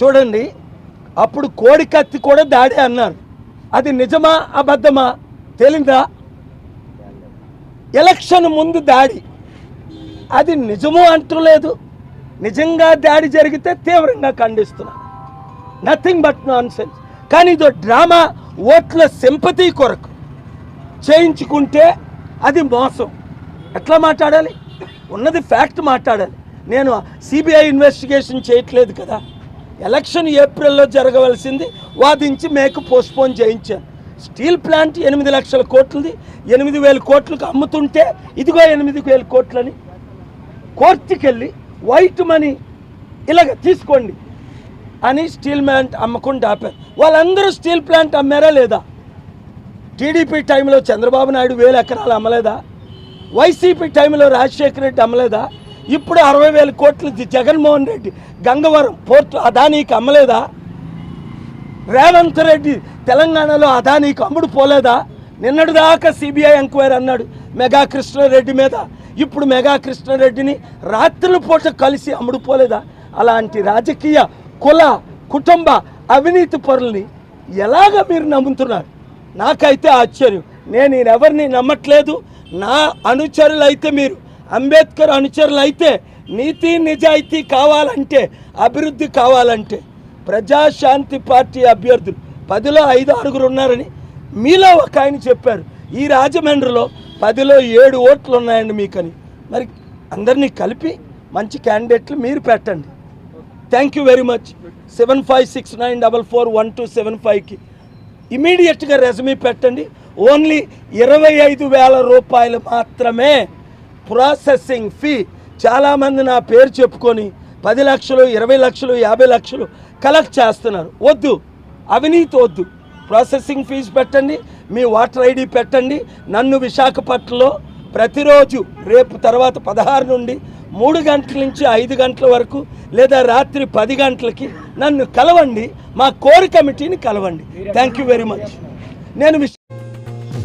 చూడండి అప్పుడు కోడి కత్తి కూడా దాడి అన్నారు. అది నిజమా అబద్ధమా తేలిందా? ఎలక్షన్ ముందు దాడి. అది నిజము అంటలేదు నిజంగా దాడి జరిగితే తీవ్రంగా ఖండిస్తున్నా నథింగ్ బట్ నాన్ సెన్స్ కానీ ఇదో డ్రామా ఓట్ల సింపతి కొరకు చేయించుకుంటే అది మోసం. ఎట్లా మాట్లాడాలి? ఉన్నది ఫ్యాక్ట్ మాట్లాడాలి. నేను సిబిఐ ఇన్వెస్టిగేషన్ చేయట్లేదు కదా. ఎలక్షన్ ఏప్రిల్లో జరగవలసింది వాదించి మేకు పోస్ట్పోన్ చేయించాను. స్టీల్ ప్లాంట్ ఎనిమిది లక్షల కోట్లది ఎనిమిది వేల కోట్లకు అమ్ముతుంటే ఇదిగో ఎనిమిది వేల కోట్లని కోర్టుకెళ్ళి వైట్ మనీ ఇలాగ తీసుకోండి అని స్టీల్ ప్లాంట్ అమ్మకుండా ఆపారు. వాళ్ళందరూ స్టీల్ ప్లాంట్ అమ్మారా లేదా? టీడీపీ టైంలో చంద్రబాబు నాయుడు వేల ఎకరాలు అమ్మలేదా? వైసీపీ టైంలో రాజశేఖర రెడ్డి అమ్మలేదా? ఇప్పుడు అరవై వేల కోట్లు జగన్మోహన్ రెడ్డి గంగవరం పోర్టు అదానీకి అమ్మలేదా? రేవంత్ రెడ్డి తెలంగాణలో అదానీకి అమ్ముడు పోలేదా? నిన్నటి దాకా సిబిఐ ఎంక్వైరీ అన్నాడు మెగా కృష్ణారెడ్డి మీద. ఇప్పుడు మెగా కృష్ణారెడ్డిని రాత్రుల పూట కలిసి అమ్ముడు పోలేదా? అలాంటి రాజకీయ కుల కుటుంబ అవినీతి పరుల్ని ఎలాగ మీరు నమ్ముతున్నారు? నాకైతే ఆశ్చర్యం. నేను ఎవరిని నమ్మట్లేదు. నా అనుచరులైతే మీరు అంబేద్కర్ అనుచరులు అయితే నీతి నిజాయితీ కావాలంటే అభివృద్ధి కావాలంటే ప్రజాశాంతి పార్టీ అభ్యర్థులు పదిలో ఐదు ఆరుగురు ఉన్నారని మీలో ఒక ఆయన చెప్పారు. ఈ రాజమండ్రిలో పదిలో ఏడు ఓట్లు ఉన్నాయండి మీకని. మరి అందరినీ కలిపి మంచి క్యాండిడేట్లు మీరు పెట్టండి. Thank you very much seven five six nine double four one two seven ఫైవ్కి ఇమీడియట్గా రెజ్యూమే పెట్టండి. ఓన్లీ ఇరవై ఐదు వేల రూపాయలు మాత్రమే ప్రాసెసింగ్ ఫీ చాలామంది నా పేరు చెప్పుకొని పది లక్షలు ఇరవై లక్షలు యాభై లక్షలు కలెక్ట్ చేస్తున్నారు. వద్దు. అవినీతి వద్దు. ప్రాసెసింగ్ ఫీజు పెట్టండి. మీ వాటర్ ఐడి పెట్టండి. నన్ను విశాఖపట్నంలో ప్రతిరోజు రేపు తర్వాత పదహారు నుండి మూడు గంటల నుంచి ఐదు గంటల వరకు లేదా రాత్రి పది గంటలకి నన్ను కలవండి. మా కోర్ కమిటీని కలవండి. థ్యాంక్ యూ వెరీ మచ్ నేను